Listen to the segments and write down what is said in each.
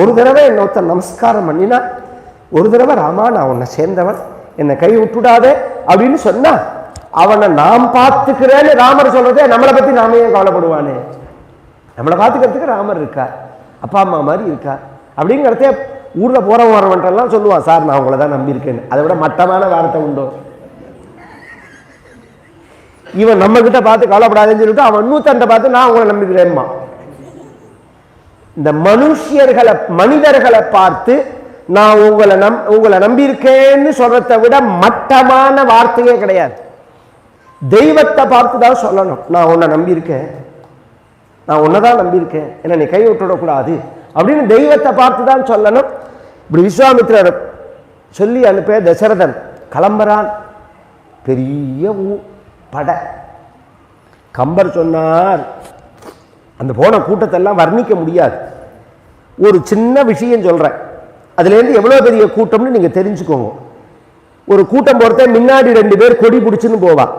ஒரு தடவை என்னை ஒருத்தன் நமஸ்காரம் பண்ணினா ஒரு தடவை ராமா நான் உன்னை சேர்ந்தவன். என்னை கை விட்டுடாதே அப்படின்னு சொன்னா அவனை நாம் பார்த்துக்கிறேன்னு ராமர் சொல்றதே நம்மளை பத்தி நாம ஏன் கவலைப்படுவானே? நம்மளை பார்த்துக்கிறதுக்கு ராமர் இருக்கார். அப்பா அம்மா மாதிரி இருக்கார். அப்படிங்கிறதே ஊரில் போகிற வரவன்ட்டெல்லாம் சொல்லுவான் சார் நான் உங்களை தான் நம்பியிருக்கேன்னு அதை விட மட்டமான வார்த்தை உண்டோ. இவன் நம்மக்கிட்ட பார்த்து கவலைப்படாதுன்னு சொல்லிட்டு அவன் இன்னொருத்தன்ட்ட பார்த்து நான் உங்களை நம்பிக்கிறேன்மா இந்த மனுஷியர்களை மனிதர்களை பார்த்து நான் உங்களை நம் உங்களை நம்பியிருக்கேன்னு சொல்றதை விட மட்டமான வார்த்தையே கிடையாது. தெய்வத்தை பார்த்து தான் சொல்லணும். நான் உன்னை நம்பியிருக்கேன். நான் உன்னை தான் நம்பியிருக்கேன். என்ன நீ கை விட்டுடக்கூடாது அப்படின்னு தெய்வத்தை பார்த்து தான் சொல்லணும். இப்படி விஸ்வாமித்ரர் சொல்லி அனுப்பிய தசரதன் கிளம்புறான். பெரிய ஊ- படை. கம்பர் சொன்னார் அந்த போன கூட்டத்தெல்லாம் வர்ணிக்க முடியாது. ஒரு சின்ன விஷயம் சொல்கிறேன் அதுலேருந்து எவ்வளோ பெரிய கூட்டம்னு நீங்கள் தெரிஞ்சுக்கோங்க. ஒரு கூட்டம் போகிறத முன்னாடி ரெண்டு பேர் கொடி பிடிச்சின்னு போவான்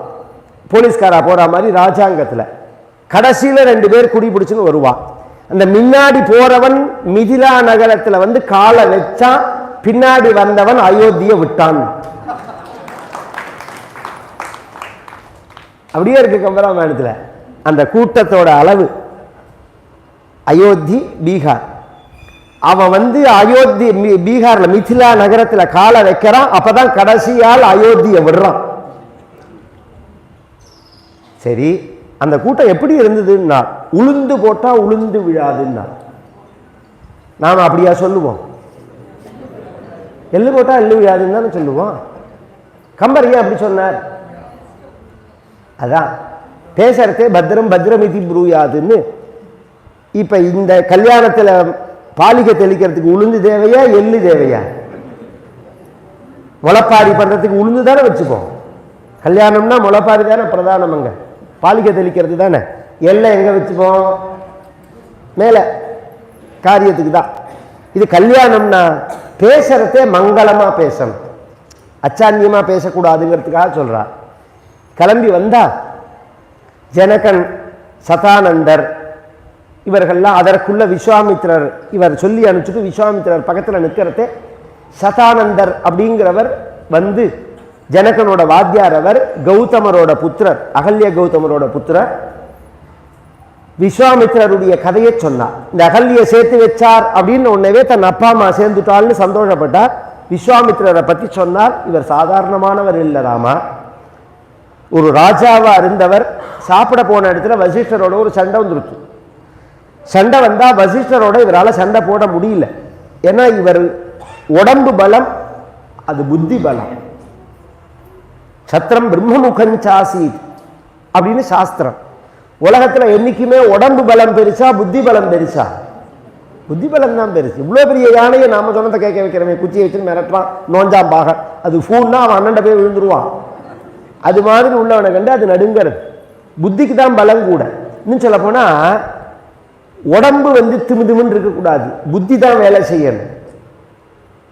போலீஸ்காரா போகிற மாதிரி ராஜாங்கத்தில் கடைசியில் ரெண்டு பேர் குடி பிடிச்சின்னு வருவான் அந்த முன்னாடி போகிறவன் மிதிலா நகரத்தில் வந்து காலை வச்சான் பின்னாடி வந்தவன் அயோத்தியை விட்டான். அப்படியே இருக்கு கம்பராமாயணத்தில் அந்த கூட்டத்தோட அளவு. அயோத்தி பீகார். அவன் வந்து அயோத்தி பீகாரில் பீகார்ல மிथिला நகரத்துல காலை வைக்கிறான். அப்பதான் கடைசியால் அயோத்தியை விடுறான். சரி அந்த கூட்டம் எப்படி இருந்ததுன்னா உளுந்து போட்டா உளுந்து விழாதுன்னா. நாம அப்படியா சொல்லுவோம்? எள்ளு போட்டா எள்ளு விழாதுன்னு தானே சொல்லுவோம்? கம்பர் ஏன் அப்படி சொன்னார்? அதான் பேசுறதே பத்திரம் பத்திரமிதி புரியாதுன்னு இப்போ இந்த கல்யாணத்தில் பாலிகை தெளிக்கிறதுக்கு உளுந்து தேவையா எள்ளு தேவையா? முளைப்பாரி பண்ணுறதுக்கு உளுந்து தானே வச்சுப்போம். கல்யாணம்னா முளைப்பாரி தானே பிரதானம் அங்கே. பாலிகை தெளிக்கிறது தானே. எல்லை எங்கே வச்சுப்போம்? மேலே. காரியத்துக்கு தான். இது கல்யாணம்னா பேசுறதே மங்களமாக பேசணும். அச்சான்யமா பேசக்கூடாதுங்கிறதுக்காக சொல்றா. கிளம்பி வந்தா ஜனகன் சதானந்தர் இவர்கள்லாம் அதற்குள்ள விஸ்வாமித்திரர் இவர் சொல்லி அனுப்பிச்சுட்டு விஸ்வாமித்திரர் பக்கத்தில் நிற்கிறதே சதானந்தர் அப்படிங்கிறவர் வந்து ஜனகனோட வாத்தியார் அவர் கௌதமரோட புத்திரர் அகல்ய கௌதமரோட புத்திரர். விஸ்வாமித்திரருடைய கதையை சொன்னார். இந்த அகல்யை சேர்த்து வச்சார் அப்படின்னு உடனே தன் அப்பா அம்மா சேர்ந்துட்டாள்னு சந்தோஷப்பட்டார். விஸ்வாமித்திரரை பத்தி சொன்னார். இவர் சாதாரணமானவர் இல்லை ராமா. ஒரு ராஜாவா இருந்தவர் சாப்பிட போன இடத்துல வசிஷ்டரோட ஒரு சண்டை வந்துருச்சு. சண்டை வந்தால் வசிஷ்டரோட இவரால் சண்டை போட முடியல. ஏன்னா இவர் உடம்பு பலம் அது புத்தி பலம். சத்திரம் பிரம்மமுகஞ்சாசி அப்படின்னு சாஸ்திரம். உலகத்துல என்னைக்குமே உடம்பு பலம் பெருசா புத்தி பலம் பெருசா? புத்தி பலம் தான் பெருசு. இவ்வளோ பெரிய யானையை நாம சொன்னதை கேட்க வைக்கிறவன் குச்சியை வச்சு மிரட்டுறான் நோஞ்சாம் பாக அது ஃபூன்னா அவன் அண்ணன்ட போய் விழுந்துருவான். அது மாதிரி உள்ளவனை கண்டு அது நடுங்கிறது. புத்திக்கு தான் பலம் கூட. இன்னும் சொல்ல போனால் உடம்பு வந்து திமு திமுன்னு இருக்கக்கூடாது. புத்தி தான் வேலை செய்யணும்.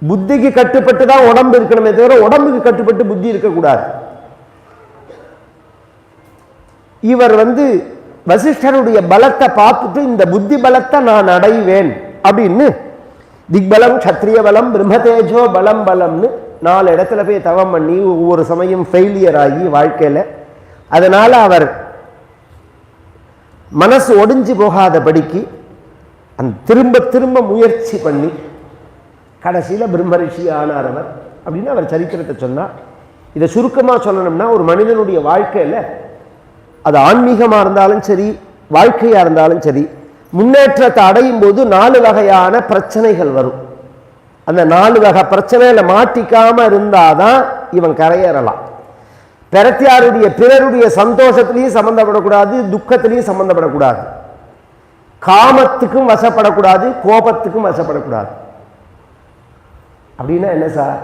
புத்திக்கு கட்டுப்பட்டு தான் உடம்பு இருக்கணுமே தவிர உடம்புக்கு கட்டுப்பட்டு புத்தி இருக்கக்கூடாது. இவர் வந்து வசிஷ்டருடைய பலத்தை பார்த்துட்டு இந்த புத்தி பலத்தை நான் அடைவேன் அப்படின்னு திக்பலம் சத்திரிய பலம் பிரம்மதேஜோ பலம் பலம்னு நாலு இடத்துல போய் தவம் பண்ணி ஒவ்வொரு சமயம் ஃபெயிலியர் ஆகி வாழ்க்கையில அதனால அவர் மனசு ஒடிஞ்சு போகாதபடிக்கு அந்த திரும்ப திரும்ப முயற்சி பண்ணி கடைசியில் பிரம்மரிஷி ஆனார் அவர் அப்படின்னு அவர் சரித்திரத்தை சொன்னார் இதை சுருக்கமாக சொல்லணும்னா ஒரு மனிதனுடைய வாழ்க்கையில் அது ஆன்மீகமாக இருந்தாலும் சரி வாழ்க்கையாக இருந்தாலும் சரி முன்னேற்றத்தை அடையும் போது நாலு வகையான பிரச்சனைகள் வரும். அந்த நாலு வகை பிரச்சனையில் மாட்டிக்காமல் இருந்தால் தான் இவன் கரையேறலாம். பிரத்தியாருடைய பிறருடைய சந்தோஷத்திலையும் சம்பந்தப்படக்கூடாது துக்கத்திலையும் சம்பந்தப்படக்கூடாது. காமத்துக்கும் வசப்படக்கூடாது கோபத்துக்கும் வசப்படக்கூடாது. அப்படின்னா என்ன சார்?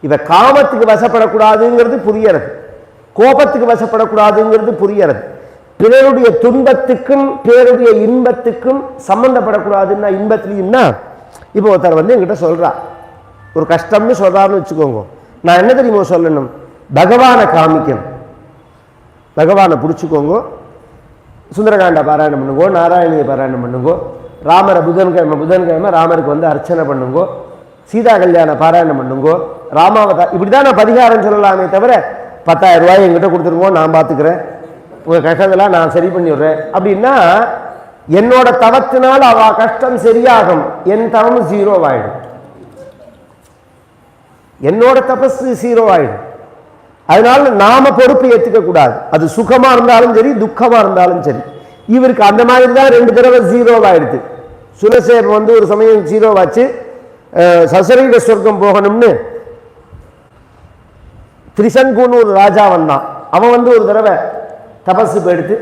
இவ காமத்துக்கு வசப்படக்கூடாதுங்கிறது புரியறது. கோபத்துக்கு வசப்படக்கூடாதுங்கிறது புரியறது. பிறருடைய துன்பத்துக்கும் பிறருடைய இன்பத்துக்கும் சம்பந்தப்படக்கூடாதுன்னா இன்பத்திலையும்னா இப்போ ஒருத்தர் வந்து என்கிட்ட சொல்றா. ஒரு கஷ்டம்னு சொல்கிறாருன்னு வச்சுக்கோங்க. நான் என்ன தெரியுமோ சொல்லணும்? பகவானை காமிக்கணும். பகவானை பிடிச்சிக்கோங்க. சுந்தரகாண்ட பாராயணம் பண்ணுங்கோ நாராயணியை பாராயணம் பண்ணுங்கோ ராமரை புதன்கிழமை புதன்கிழமை ராமருக்கு வந்து அர்ச்சனை பண்ணுங்கோ சீதா கல்யாண பாராயணம் பண்ணுங்கோ ராமாவதா இப்படி தான் நான் பரிகாரம் சொல்லலாமே தவிர பத்தாயிரம் ரூபாய் எங்கிட்ட கொடுத்துருங்கோ நான் பார்த்துக்கிறேன் உங்கள் கஷ்டத்தெல்லாம் நான் சரி பண்ணிடுறேன். அப்படின்னா என்னோட தவத்தினால் அவ கஷ்டம் சரியாகும். என் தவம் ஜீரோவாயிடும் என்னோட தபஸ் ஜீரோ ஆயிடும் அதனால நாம பொறுப்பு ஏத்துக்க கூடாது. அது சுகமா இருந்தாலும் சரி துக்கமா இருந்தாலும் சரி. இவருக்கு அந்த மாதிரி தான் ரெண்டு தடவை ஜீரோவாயிடுது சுலசேபம் வந்து ஒரு சமயம் ஜீரோவாச்சு. அஹ், சொர்க்கம் போகணும்னு திரிசங்குன்னு ஒரு ராஜா வந்தான். அவன் வந்து ஒரு தடவை தபஸு போயிடுத்து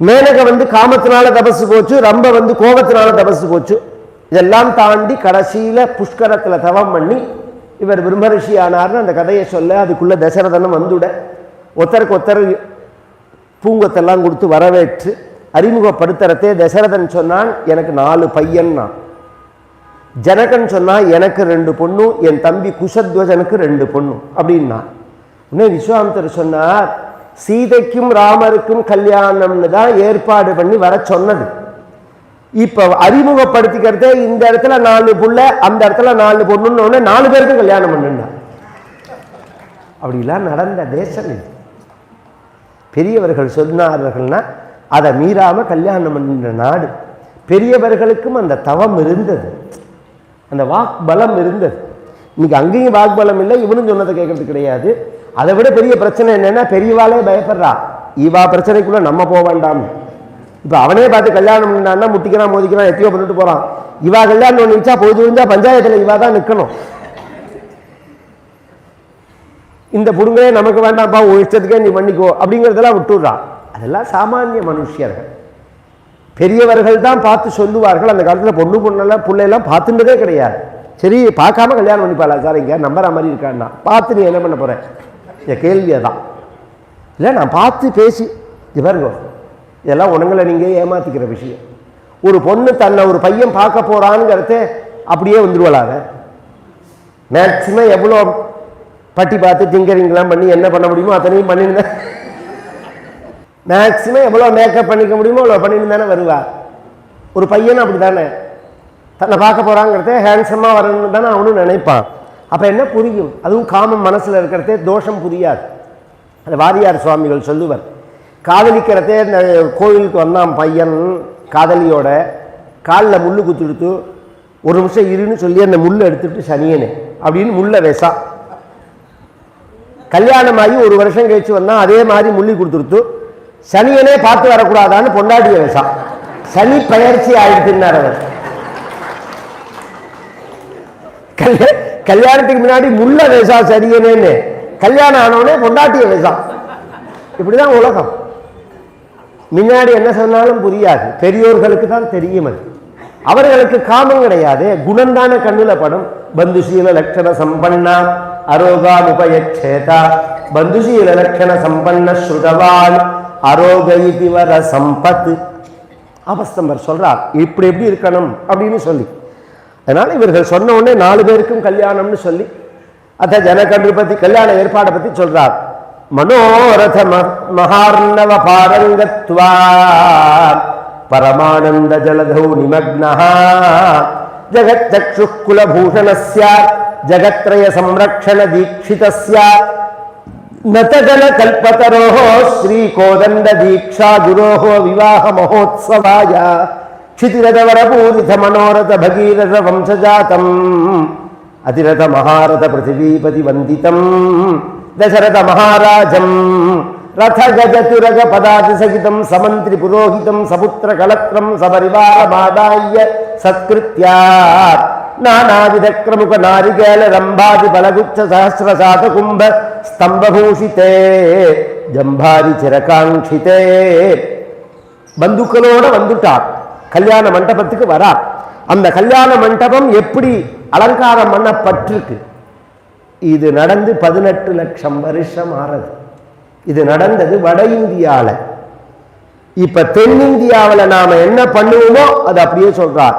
மேனக வந்து காமத்தினால தபசு போச்சு ரொம்ப வந்து கோபத்தினால தபசு போச்சு. இதெல்லாம் தாண்டி கடைசியில புஷ்கரத்துல தவம் பண்ணி இவர் பிரம்மரிஷி ஆனார்னு அந்த கதையை சொல்ல அதுக்குள்ளே தசரதனம் வந்துட ஒருத்தருக்கு ஒத்தர் பூங்கொத்தெல்லாம் கொடுத்து வரவேற்று அறிமுகப்படுத்துறதே தசரதன் சொன்னான் எனக்கு நாலு பையன்னா. ஜனகன் சொன்னால் எனக்கு ரெண்டு பொண்ணு என் தம்பி குஷத்வஜனுக்கு ரெண்டு பொண்ணு அப்படின்னா. உடனே விஸ்வாமித்தர் சொன்னார் சீதைக்கும் ராமருக்கும் கல்யாணம்னு தான் ஏற்பாடு பண்ணி வர சொன்னது. இப்போ அறிமுகப்படுத்திக்கிறதே இந்த இடத்துல நாலு புள்ள அந்த இடத்துல நாலு பொண்ணுன்னு உடனே நாலு பேருக்கு கல்யாணம் பண்ணுண்டா அப்படிலாம் நடந்த தேசம் இது. பெரியவர்கள் சொன்னார்கள்னா அதை மீறாமல் கல்யாணம் பண்ணுற நாடு. பெரியவர்களுக்கும் அந்த தவம் இருந்தது. அந்த வாக் பலம் இருந்தது. இன்னைக்கு அங்கேயும் வாக் பலம் இல்லை இவனும் சொன்னதை கேட்கறது கிடையாது. அதை விட பெரிய பிரச்சனை என்னன்னா பெரியவாளே பயப்படுறா. இவா பிரச்சனைக்குள்ள நம்ம போக வேண்டாம். இப்போ அவனே பார்த்து கல்யாணம் பண்ணான்னா முட்டிக்கிறான் மோதிக்கிறான் எத்தையோ பண்ணிட்டு போகிறான் இவா கல்யாணம் ஒன்று நிச்சா பொழுது விழுந்தா பஞ்சாயத்துல இவா தான் நிற்கணும் இந்த புடுங்களே நமக்கு வேண்டாம்ப்பா உன் இஷ்டத்துக்கே நீ பண்ணிக்கோ அப்படிங்கிறதெல்லாம் விட்டுடுறான் அதெல்லாம் சாமானிய மனுஷியர்கள். பெரியவர்கள் தான் பார்த்து சொல்லுவார்கள். அந்த காலத்தில் பொண்ணு பொண்ணெல்லாம் பிள்ளையெல்லாம் பார்த்துட்டதே கிடையாது. சரி பார்க்காம கல்யாணம் பண்ணிப்பாளா சார்? இங்கே நம்புற மாதிரி இருக்கான்னா. பார்த்து நீ என்ன பண்ண போற? என் கேள்வியை தான் இல்லை நான் பார்த்து பேசி இது பாருங்க. இதெல்லாம் உனங்களை நீங்கள் ஏமாத்திக்கிற விஷயம். ஒரு பொண்ணு தன்னை ஒரு பையன் பார்க்க போறாங்கிறத அப்படியே வந்துருவலாங்க மேக்சிமம் எவ்வளோ பட்டி பார்த்து திங்கரிங்லாம் பண்ணி என்ன பண்ண முடியுமோ அத்தனையும் பண்ணியிருந்தேன் மேக்சிமம் எவ்வளோ மேக்கப் பண்ணிக்க முடியுமோ அவ்வளோ பண்ணிட்டு தானே வருவா. ஒரு பையனும் அப்படி தானே தன்னை பார்க்க போகிறாங்கிறதே ஹேண்ட்ஸமாக வரணும்னு தானே அவனும் நினைப்பான். அப்போ என்ன புரியும்? அதுவும் காமம் மனசில் இருக்கிறதே தோஷம் புரியாது. அது வாரியார் சுவாமிகள் சொல்லுவார். காதலிக்கிறதே இந்த கோயிலுக்கு வந்தான் பையன் காதலியோட. காலில் முள்ளு குத்துடுத்து ஒரு நிமிஷம் இருன்னு சொல்லி அந்த முள்ளை எடுத்துட்டு சனியனு அப்படின்னு முள்ளை வேசா. கல்யாணம் ஆகி ஒரு வருஷம் கழிச்சு வந்தால் அதே மாதிரி முள்ளி கொடுத்துருத்து சனியனே பார்த்து வரக்கூடாதான்னு பொண்டாட்டிய வேசா. சனி பயிற்சி ஆயிடுச்சுன்னார் அவர். கல்யா- கல்யாணத்துக்கு முன்னாடி முள்ள வேசா சனியனேன்னு. கல்யாணம் ஆனவனே பொண்டாட்டிய வேசா. இப்படிதான் உலகம். முன்னாடி என்ன சொன்னாலும் புரியாது. பெரியோர்களுக்கு தான் தெரியும் அது. அவர்களுக்கு காமம் கிடையாது. குணந்தான கண்ணில் கண்ணுல படும். பந்துசீல லட்சண சம்பன்னா அரோகாமுபயச்சேதா பந்துசீல லட்சண சம்பன்ன ஸ்ருதவான் அரோக இதிவர சம்பத் அபஸ்தம்பர் சொல்றார். இப்படி எப்படி இருக்கணும் அப்படின்னு சொல்லி. அதனால இவர்கள் சொன்ன உடனே நாலு பேருக்கும் கல்யாணம்னு சொல்லி. அத ஜனகன்று பத்தி கல்யாண ஏற்பாடை பத்தி சொல்றார். मनोरथमहार्णवपारङ्गत्वा परमानन्दजलधौ निमग्नः जगच्चक्षुः कुलभूषणस्य जगत्त्रयसंरक्षणदीक्षितस्य नतजलकल्पतरोः श्रीकोदण्डदीक्षागुरोः विवाहमहोत्सवाय क्षितिरथवरपूरितमनोरथभगीरथवंशजातम् अतिरथमहारथपृथिवीपतिवन्दितम् దశరథ మహారాజం రథ గజతురగ పదాతి సహితం సమంత్రి పురోహితం సపుత్ర కలత్రం సపరివారమాదాయ సత్కృత్యా నానావిధ క్రముక నారికేళ రంభాది బలగుచ్చ సహస్ర శాతకుంభ స్తంభభూషితే జంభారి చిరకాంక్షితే பந்துக்களோட வந்துட்டார் கல்யாண மண்டபத்துக்கு வரார் அந்த கல்யாண மண்டபம் எப்படி அலங்காரம் பண்ணப்பட்டிருக்கு இது நடந்து பதினெட்டு லட்சம் வருஷம் ஆறது. இது நடந்தது வட இந்தியால. இப்ப தென்னிந்தியாவுல நாம என்ன பண்ணுவோமோ அது அப்படியே சொல்றார்.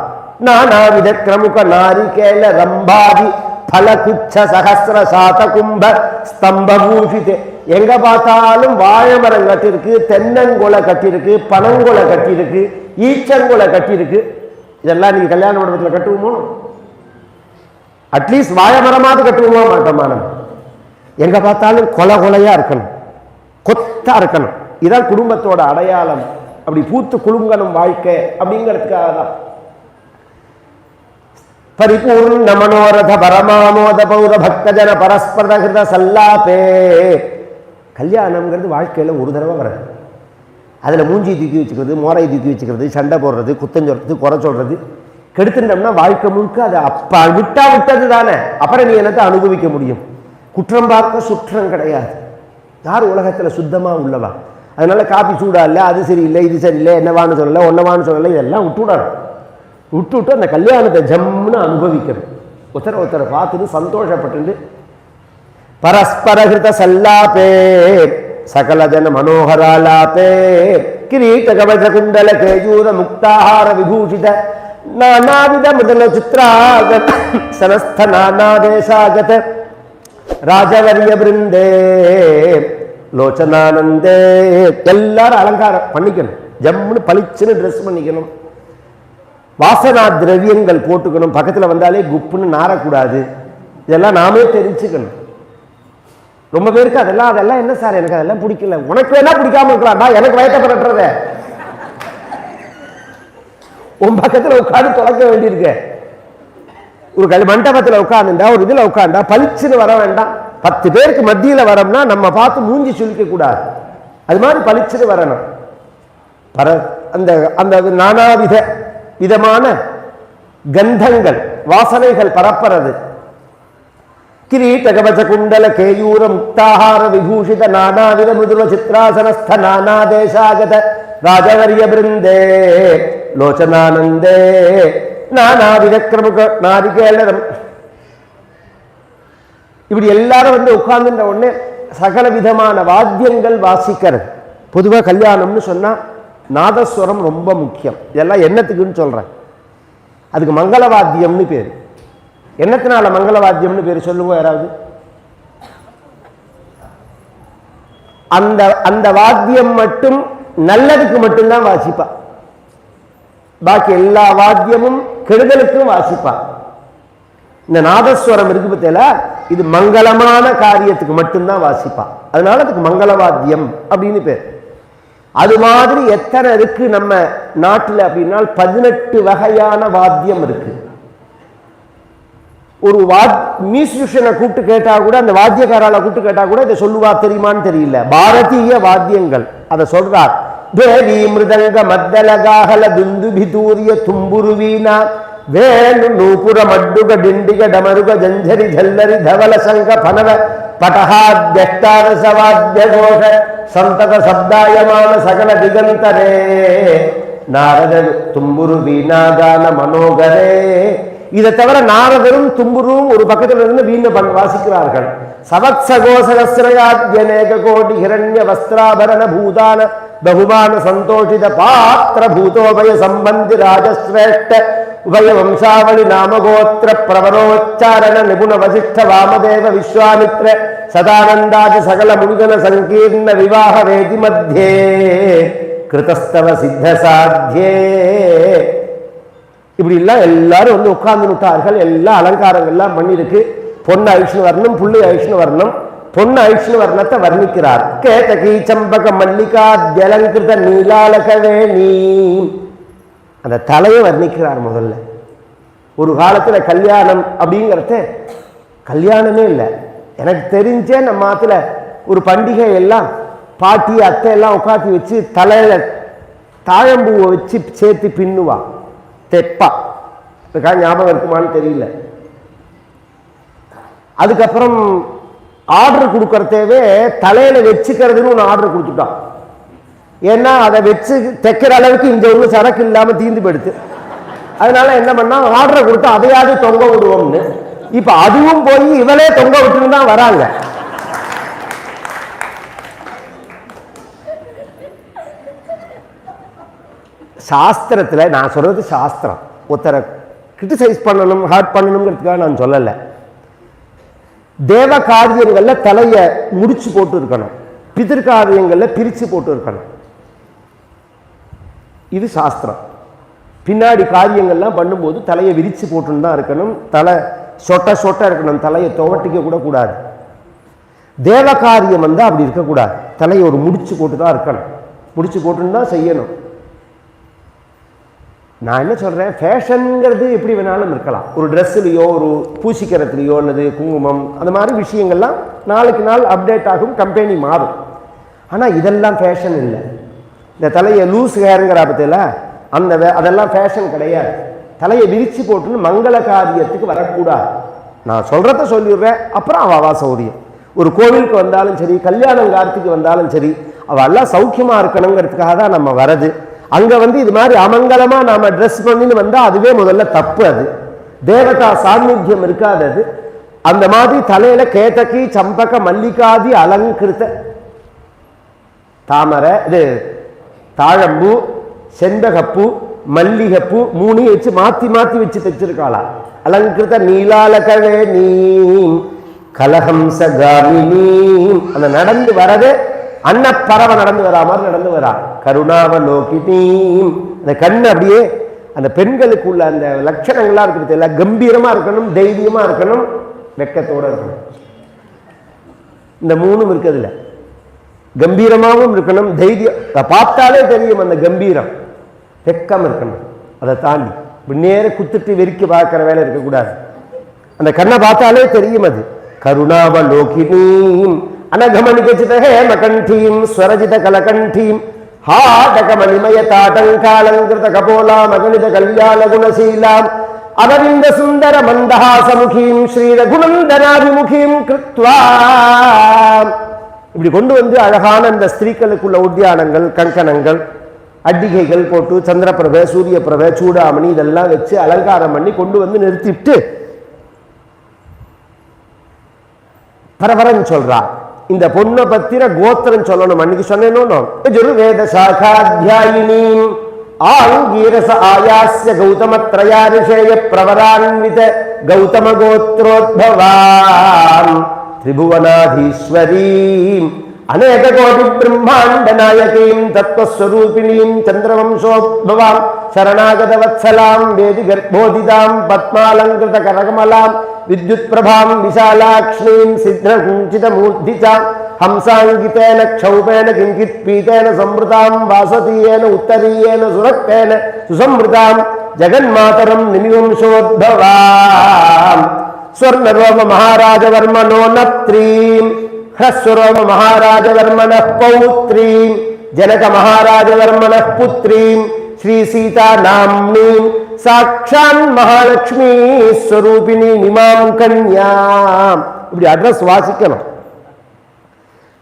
நானாவித கிரமுக நாரிகேல ரம்பாதி பலகுச்ச சகசிர சாத கும்ப ஸ்தம்பபூஷிதே. எங்க பார்த்தாலும் வாழை மரம் கட்டிருக்கு தென்னங்குலை கட்டிருக்கு பனங்குலை கட்டிருக்கு ஈச்சங்குலை கட்டியிருக்கு. இதெல்லாம் நீங்க கல்யாண மண்டபத்தில் கட்டுவோமோ? அட்லீஸ்ட் வாழை மரமாவது கட்டுவோமா மாட்டோமா நம்ம? எங்க பார்த்தாலும் கொலை கொலையா இருக்கணும். கொத்தா இருக்கணும். இதான் குடும்பத்தோட அடையாளம். அப்படி பூத்து குலுங்கணும் வாழ்க்கை அப்படிங்கிறதுக்காக தான். பரிபூர்ண மனோரத பரமாமோத பௌர பக்தஜன பரஸ்பர கிருத சல்லாபே. கல்யாணம்ங்கிறது வாழ்க்கையில ஒரு தடவை வராது. அதுல மூஞ்சி தூக்கி வச்சுக்கிறது மோரை தூக்கி வச்சுக்கிறது சண்டை போடுறது குத்தம் சொல்றது குறை சொல்றது கெடுத்துட்டோம்னா வாழ்க்கை முழுக்க அதை அப்ப விட்டா விட்டது தானே. அப்புறம் நீ என்னத்தை அனுபவிக்க முடியும்? குற்றம் பார்க்க சுற்றம் கிடையாது. யார் உலகத்துல சுத்தமா உள்ளவா? அதனால காப்பி சூடா இல்லை அது சரியில்லை இது சரியில்லை என்னவான்னு சொல்லலை ஒன்னவான்னு சொல்லலை இதெல்லாம் விட்டுவிடணும் விட்டு விட்டு அந்த கல்யாணத்தை ஜம்னு அனுபவிக்கணும். ஒருத்தரை ஒருத்தரை பார்த்துட்டு சந்தோஷப்பட்டு பரஸ்பரகிருத சல்லாபே சகல ஜன மனோகராலாபே கிரீட கவச குண்டல கேஜூர முக்தாஹார விபூஷித நானாவித முதல சித்ராகத சனஸ்த நானாதேசாகத ராஜவரிய பிருந்தே லோச்சனானந்தே எல்லாரும் அலங்காரம் பண்ணிக்கணும். ஜம்முன்னு பளிச்சுன்னு ட்ரெஸ் பண்ணிக்கணும். வாசனா திரவியங்கள் போட்டுக்கணும். பக்கத்தில் வந்தாலே குப்புன்னு நாரக்கூடாது இதெல்லாம் நாமே தெரிஞ்சுக்கணும். ரொம்ப பேருக்கு அதெல்லாம் அதெல்லாம் என்ன சார் எனக்கு? அதெல்லாம் பிடிக்கல. உனக்கு வேணா பிடிக்காம இருக்கலாம்டா எனக்கு வயத்தப்படுறத உன் பக்கத்தில் உட்காந்து தொலைக்க வேண்டியிருக்கு. ஒரு கல் மண்டபத்தில் உட்காந்துண்டா ஒரு இதில் உட்காந்தா பளிச்சுன்னு வர வேண்டாம். பத்து பேருக்கு மத்தியில் வரோம்னா நம்ம பார்த்து மூஞ்சி சுழிக்க கூடாது. அது மாதிரி பளிச்சுன்னு வரணும். பர அந்த அந்த நானாவித விதமான கந்தங்கள் வாசனைகள் பரப்புறது. கிரீட்டகபச குண்டல கேயூர முக்தாகார விபூஷித நானாவித மிருதுல சித்ராசனஸ்த நானாதேசாகத ராஜவரிய பிருந்தே லோச்சனானந்தே. நானாவித நாரிகேளரம் இப்படி எல்லாரும் வந்து உட்கார்ந்துட்ட உடனே சகல விதமான வாத்தியங்கள் வாசிக்கிறது. பொதுவாக கல்யாணம்னு சொன்னா நாதஸ்வரம் ரொம்ப முக்கியம். இதெல்லாம் என்னத்துக்குன்னு சொல்றேன். அதுக்கு மங்கள வாத்தியம்னு பேர். என்னத்தினால மங்கள வாத்தியம்னு பேர் சொல்லுவோம் யாராவது? அந்த அந்த வாத்தியம் மட்டும் நல்லதுக்கு மட்டும்தான் வாசிப்பா. பாக்கி எல்லா வாத்தியமும் கெடுதலுக்கும் வாசிப்பா இந்த நாதஸ்வரம் இருக்கு பத்தியில இது மங்களமான காரியத்துக்கு மட்டும்தான் வாசிப்பா அதனால அதுக்கு மங்கள வாத்தியம் அப்படின்னு பேர். அது மாதிரி எத்தனை இருக்கு நம்ம நாட்டில் அப்படின்னா பதினெட்டு வகையான வாத்தியம் இருக்கு. ஒரு வாத் மியூசிஷியனை கூப்பிட்டு கேட்டா கூட அந்த வாத்தியக்காரால கூப்பிட்டு கேட்டா கூட இதை சொல்லுவா தெரியுமான்னு தெரியல. பாரதிய வாத்தியங்கள் அதை சொல்றார். தேவி மிருதங்க மத்தலகாகல துந்து பிதூரிய தும்புரு வீணா வேணு நூபுர மட்டுக டிண்டிக டமருக ஜஞ்சரி ஜல்லரி தவல சங்க பனவ பட்டஹாத்யஷ்டாரசவாத்ய கோஷ சந்தத சப்தாயமான சகல திகந்தரே நாரத தும்புரு வீணாகான மனோகரே இதை தவிர நாரதரும் தும்புரும் ஒரு பக்கத்தில் இருந்து வீண பண் வாசிக்கிறார்கள் சவத்சகோசகசிரயாத்யநேக கோடி ஹிரண்ய வஸ்திராபரண பூதான பகுமான சந்தோஷித பாத்திர பூதோபய சம்பந்தி ராஜஸ்ரேஷ்ட உபய வம்சாவளி நாமகோத்திர பிரவரோச்சாரண நிபுண வசிஷ்ட வாமதேவ விஸ்வாமித்ர சதானந்தாதி சகல முனிகன சங்கீர்ண விவாக வேதி மத்தியே கிருதஸ்தவ சித்த சாத்தியே இப்படி எல்லாம் எல்லாரும் வந்து உட்கார்ந்து விட்டார்கள் எல்லா அலங்காரங்கள்லாம் பண்ணியிருக்கு பொண்ணு ஐஷ்ணு வர்ணம் புள்ளி ஐஷ்ணு வர்ணம் பொண்ணு ஐஷ்ணு வர்ணத்தை வர்ணிக்கிறார். கேதகி சம்பக மல்லிகா ஜலங்கிருத நீலாலகவே நீ. அந்த தலையை வர்ணிக்கிறார் முதல்ல. ஒரு காலத்துல கல்யாணம் அப்படிங்கிறத கல்யாணமே இல்லை. எனக்கு தெரிஞ்சே நம்ம மாத்துல ஒரு பண்டிகை எல்லாம் பாட்டி அத்தை எல்லாம் உட்காத்தி வச்சு தலையில தாழம்பூவை வச்சு சேர்த்து பின்னுவா. தெப்பா. இதுக்காக ஞாபகம் இருக்குமான்னு தெரியல. அதுக்கப்புறம் ஆர்டர் கொடுக்கறதேவே தலையில வச்சுக்கிறதுன்னு ஒன்று ஆர்டர் கொடுத்துட்டான். ஏன்னா அதை வச்சு தைக்கிற அளவுக்கு இந்த ஒரு சரக்கு இல்லாமல் தீந்து போயிடுது. அதனால என்ன பண்ணா ஆர்டரை கொடுத்து அதையாவது தொங்க விடுவோம்னு. இப்போ அதுவும் போய் இவளே தொங்க விட்டுன்னு தான் வராங்க. சாஸ்திரத்தில் நான் சொல்றது சாஸ்திரம். ஒருத்தரை கிரிட்டிசைஸ் பண்ணணும் ஹார்ட் பண்ணணுங்கிறதுக்காக நான் சொல்லலை. தேவ காரியங்களில் தலையை முடிச்சு போட்டு இருக்கணும் பிதிர் பிரித்து பிரிச்சு போட்டு இருக்கணும் இது சாஸ்திரம். பின்னாடி காரியங்கள்லாம் பண்ணும்போது தலையை விரித்து போட்டுன்னு தான் இருக்கணும். தலை சொட்ட சொட்ட இருக்கணும். தலையை துவட்டிக்க கூட கூடாது. தேவ காரியம் வந்து அப்படி இருக்கக்கூடாது. தலையை ஒரு முடிச்சு போட்டு தான் இருக்கணும். முடிச்சு போட்டுன்னு தான் செய்யணும். நான் என்ன சொல்கிறேன் ஃபேஷனுங்கிறது எப்படி வேணாலும் இருக்கலாம். ஒரு ட்ரெஸ்ஸுலையோ ஒரு பூசிக்கிறதுலையோ அல்லது குங்குமம் அந்த மாதிரி விஷயங்கள்லாம் நாளுக்கு நாள் அப்டேட் ஆகும் கம்பெனி மாறும். ஆனால் இதெல்லாம் ஃபேஷன் இல்லை. இந்த தலையை லூஸ் ஹேருங்கிற பற்றியில் அந்த வே- அதெல்லாம் ஃபேஷன் கிடையாது. தலையை விரித்து போட்டுன்னு மங்கள காரியத்துக்கு வரக்கூடாது. நான் சொல்கிறத சொல்லிடுறேன். அப்புறம் அவள் அவா சௌரியம். ஒரு கோவிலுக்கு வந்தாலும் சரி கல்யாணம் கார்த்திக்கு வந்தாலும் சரி அவள் எல்லாம் சௌக்கியமாக இருக்கணுங்கிறதுக்காக தான் நம்ம வரது. அங்கே வந்து இது மாதிரி அமங்கலமாக நாம ட்ரெஸ் பண்ணின்னு வந்தால் அதுவே முதல்ல தப்பு அது. தேவதா சாநித்தியம் இருக்காது அது. அந்த மாதிரி தலையில கேதகி சம்பக மல்லிகாதி அலங்கிருத்த தாமரை இது தாழம்பூ செண்பகப்பூ மல்லிகைப்பூ மூணையும் வச்சு மாத்தி மாத்தி வச்சு தைச்சிருக்காளா. அலங்கிருத்த நீலாலகவே நீம் கலஹம்ச காமினீம் அந்த நடந்து வரதே அன்னப்பறவை நடந்து வரா மாதிரி நடந்து வரா. கருணாவலோகிதீம். அந்த கண் அப்படியே அந்த பெண்களுக்கு உள்ள அந்த லட்சணங்கள்லாம் இருக்கிறது தெரியல கம்பீரமா இருக்கணும் தைரியமா இருக்கணும் வெக்கத்தோட இருக்கணும். இந்த மூணும் இருக்கிறதுல கம்பீரமாகவும் இருக்கணும் தைரியம் அதை பார்த்தாலே தெரியும் அந்த கம்பீரம். வெக்கம் இருக்கணும் அதை தாண்டி. இப்படி நேர குத்துட்டு வெறிக்க பார்க்குற வேலை இருக்கக்கூடாது. அந்த கண்ணை பார்த்தாலே தெரியும் அது. கருணாவலோகினீம் அனகமணிகச்சித மகண்டீம் ஸ்வரஜித கலகண்டீம். ஹாடகமணிமய தாட்டங்காலங்கிருத கபோலா மகனித கல்யாண குணசீலாம் அரவிந்த சுந்தர மந்தஹாசமுகீம் ஸ்ரீ ரகுநந்தனாபிமுகீம் கிருத்வா இப்படி கொண்டு வந்து அழகான இந்த ஸ்திரீக்களுக்குள்ள உத்தியானங்கள் கங்கணங்கள் அட்டிகைகள் போட்டு சந்திரபிரபை சூரியபிரபை சூடாமணி இதெல்லாம் வச்சு அலங்காரம் பண்ணி கொண்டு வந்து நிறுத்திட்டு பரபரன்னு சொல்றா. இந்த பொண்ணை பத்திர கோத்திரம் சொல்லணும் அன்னைக்கு சொன்னேனோ யஜுர்வேத சாகாத்தியாயினி ஆங்கீரச ஆயாஸ்ய கௌதம திரயாரிஷேய பிரவரான்வித கௌதம கோத்ரோத்பவாம் திரிபுவனாதீஸ்வரீம் అనేకకోటి బ్రహ్మాండ నాయకీం తత్వస్వరూపిణీం చంద్రవంశోద్భవాం శరణాగత వత్సలాం వేది గర్భోదితాం పద్మాలంకృత కరకమలాం విద్యుత్ప్రభాం విశాలాక్ష్మీం సిద్ధకుంచితమూర్ధిచాం హంసాంగితేన క్షౌపేన కించిత్ పీతేన సంవృతాం వాసతీయేన ఉత్తరీయేన సురక్తేన సుసంవృతాం జగన్మాతరం నిమివంశోద్భవాం స్వర్ణరోమ మహారాజవర్మనో நிமிவம்சோத்பவாம் ஸ்வர்ணரோம ஹ்ரஸ்வரோம மகாராஜவர்மணः பௌத்ரீம் ஜனக மகாராஜவர்மணः புத்ரீம் ஸ்ரீ சீதா நாம்னீம் சாட்சான் மகாலட்சுமி ஸ்வரூபிணி நிமாம் கன்யாம். இப்படி அட்ரஸ் வாசிக்கணும்.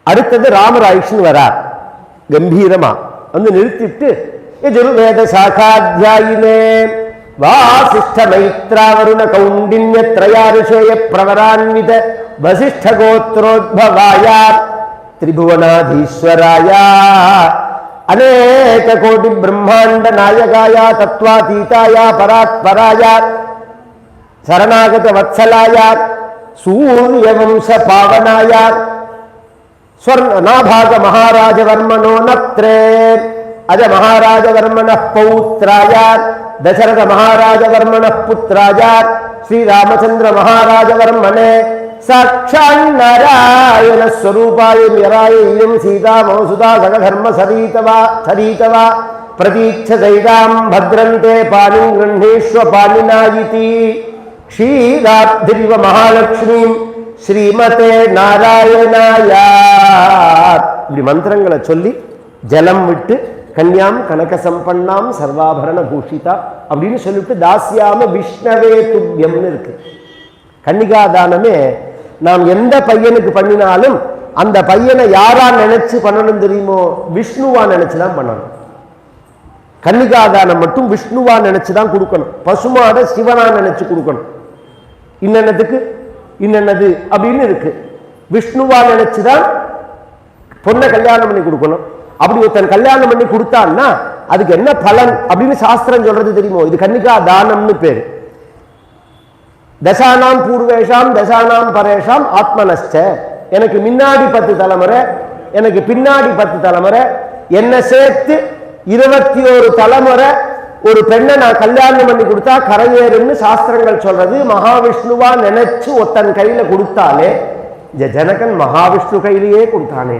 அடுத்தது ராமராயுஷ்னு வரார். கம்பீரமா. வந்து நிறுத்திட்டு யஜுர்வேத சாகாத்தியாயினே வாசிஷ்ட மைத்ராவருண கௌண்டின்ய திரயாரிஷேய பிரவரான்வித वसिष्ठगोत्रोद्भवाय त्रिभुवनाधीश्वराय। अनेककोटिब्रह्माण्डनायकाय पावनाया स्वर्ण नाभाग महाराज वर्मनो नत्रे अजमहाराजवर्मणः पौत्राय दशरथमहाराजवर्मणः पुत्राय श्रीरामचन्द्रमहाराजवर्मणे സാക്ഷാന്നാരായണ സ്വരൂപായ നിറായേയം സീതാമോസുതാ സഹധർമ്മ സരീതവ സരീതവ പ്രതീക്ഷ ദൈതാം ഭദ്രന്തേ പാലിം ഗൃഹീഷ്വ പാലിനായിതി ക്ഷീരാബ്ധിരിവ മഹാലക്ഷ്മിയും ஸ்ரீமதே நாராயணாயா இப்படி மந்திரங்களை சொல்லி ஜலம் விட்டு கன்யாம் கனக சம்பண்ணாம் சர்வாபரண பூஷிதா அப்படின்னு சொல்லிவிட்டு தாசியாம விஷ்ணவே துப்யம்னு இருக்கு கன்னிகாதானமே நாம் எந்த பையனுக்கு பண்ணினாலும் அந்த பையனை யாரா நினைச்சு பண்ணணும் தெரியுமோ? விஷ்ணுவா நினைச்சுதான் பண்ணணும். கன்னிகாதானம் மட்டும் விஷ்ணுவா நினைச்சு தான் கொடுக்கணும். பசுமாட சிவனா நினைச்சு கொடுக்கணும். இன்னென்னதுக்கு இன்னென்னது? அப்படின்னு இருக்கு. விஷ்ணுவா நினைச்சு தான் பொண்ணை கல்யாணம் பண்ணி கொடுக்கணும். அப்படி ஒருத்தன் கல்யாணம் பண்ணி கொடுத்தான்னா அதுக்கு என்ன பலன்? அப்படின்னு சாஸ்திரம் சொல்றது தெரியுமோ? இது கன்னிகா தானம்னு பேரு. தசானாம் பூர்வேஷாம் தசானாம் பரேஷாம் ஆத்மனஸ்ட எனக்கு முன்னாடி பத்து தலைமுறை எனக்கு பின்னாடி பத்து தலைமுறை. என்னை சேர்த்து இருபத்தி ஒரு தலைமுறை ஒரு பெண்ணை நான் கல்யாணம் பண்ணி கொடுத்தா கரையேறும்னு சாஸ்திரங்கள் சொல்றது. மகாவிஷ்ணுவா நினைச்சு ஒத்தன் கையில கொடுத்தாலே ஜனகன் மகாவிஷ்ணு கையிலேயே கொடுத்தானே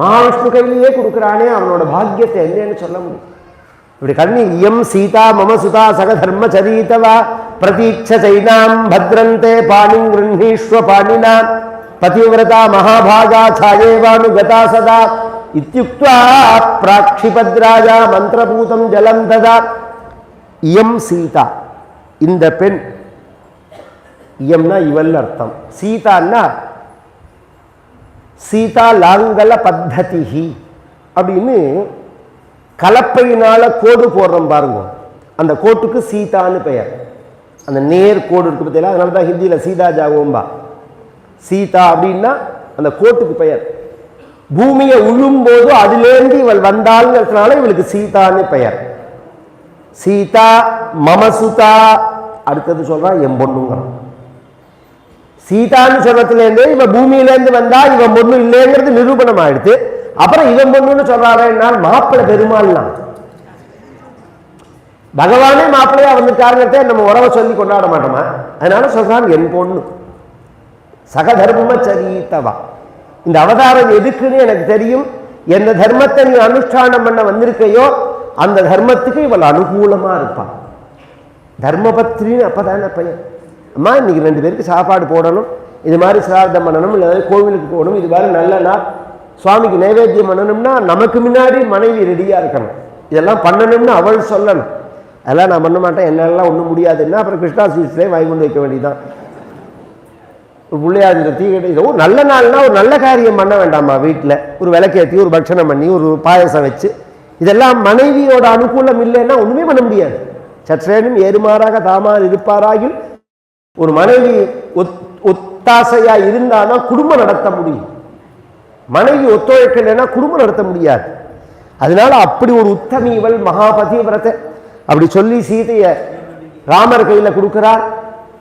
மகாவிஷ்ணு கையிலேயே கொடுக்குறானே அவனோட பாக்கியத்தை என்னன்னு சொல்ல முடியும். இப்படி கண்ணி இயம் சீதா மம சுதா சக தர்ம சரீதவா பிரதீட்ச சைனாம் பத்ரந்தே பாணி கிருஹீஸ்வ பாணினா பதிவிரதா மகாபாகா சாயேவானு கதா சதா இத்தியுக்தா பிராட்சிபத்ராஜா மந்திரபூதம் ஜலம் ததா. இயம் சீதா இந்த பெண் இயம்னா இவள் அர்த்தம். சீதான்னா சீதா லாங்கல பத்ததிஹி அப்படின்னு கலப்பையினால கோடு போடுறோம் பாருங்க. அந்த கோட்டுக்கு சீதான்னு பெயர். அந்த நேர் கோடு இருக்கு பார்த்தீங்களா? அதனால தான் ஹிந்தியில் சீதா ஜாகோம்பா. சீதா அப்படின்னா அந்த கோட்டுக்கு பெயர். பூமியை உழும்போது அதிலேருந்து இவள் வந்தாள்ங்கிறதுனால இவளுக்கு சீதான்னு பெயர். சீதா மமசுதா அடுத்தது சொல்றான் என் பொண்ணுங்கிறான் சீதான்னு சொல்றதுலேருந்து இவன் பூமியிலேருந்து வந்தா இவன் பொண்ணு இல்லைங்கிறது நிரூபணம் ஆயிடுது அப்புறம் இவன் பொண்ணுன்னு சொல்றாருன்னா மாப்பிள்ளை பெருமாள்லாம் பகவானே மாப்பிள்ளையா காரணத்தை நம்ம உறவை சொல்லி கொண்டாட மாட்டோமா? அதனால சொல்றான் என் பொண்ணு. சகதர்ம சரித்தவா. இந்த அவதாரம் எதுக்குன்னு எனக்கு தெரியும். எந்த தர்மத்தை நீ அனுஷ்டானம் பண்ண வந்திருக்கையோ அந்த தர்மத்துக்கு இவள் அனுகூலமா இருப்பான் தர்மபத்ரின்னு அப்பதானே பையன் அம்மா இன்னைக்கு ரெண்டு பேருக்கு சாப்பாடு போடணும் இது மாதிரி சிரார்த்தம் பண்ணணும் இல்லை கோவிலுக்கு போகணும் இது மாதிரி நல்ல நாள். சுவாமிக்கு நைவேத்தியம் பண்ணணும்னா நமக்கு முன்னாடி மனைவி ரெடியாக இருக்கணும். இதெல்லாம் பண்ணணும்னு அவள் சொல்லணும். அதெல்லாம் நான் பண்ண மாட்டேன். என்னெல்லாம் ஒன்றும் முடியாதுன்னா அப்புறம் கிருஷ்ணா ஸ்வீட்ஸ்லேயே வாங்கி கொண்டு வைக்க வேண்டியதான் பிள்ளையார் தீக்கடை ஒரு நல்ல நாள்னா ஒரு நல்ல காரியம் பண்ண வேண்டாமா வீட்டில் ஒரு விளக்கேற்றி ஒரு பட்சணம் பண்ணி ஒரு பாயசம் வச்சு. இதெல்லாம் மனைவியோட அனுகூலம் இல்லைன்னா ஒன்றுமே பண்ண முடியாது. சற்றேனும் ஏறுமாறாக தாமார் இருப்பாராகில் ஒரு மனைவி ஒத் ஒத்தாசையா இருந்தாதான் குடும்பம் நடத்த முடியும். மனைவி ஒத்துழைக்கலைன்னா குடும்பம் நடத்த முடியாது. அதனால அப்படி ஒரு உத்தமி இவள் மகாபதிவிரத்தை. அப்படி சொல்லி சீதையை ராமர் கையில் கொடுக்கிறார்.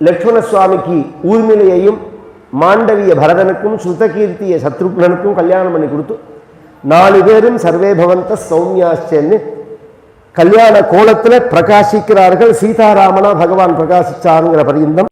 லட்சுமண சுவாமிக்கு ஊர்மிலையையும் மாண்டவிய பரதனுக்கும் சுதகீர்த்திய சத்ருக்னனுக்கும் கல்யாணம் பண்ணி கொடுத்து நாலு பேரும் சர்வே பவந்த சௌமியாச்சேன்னு கல்யாண கோலத்தில் பிரகாசிக்கிறார்கள். சீதாராமனா பகவான் பிரகாசிச்சாருங்கிற பரியந்தம்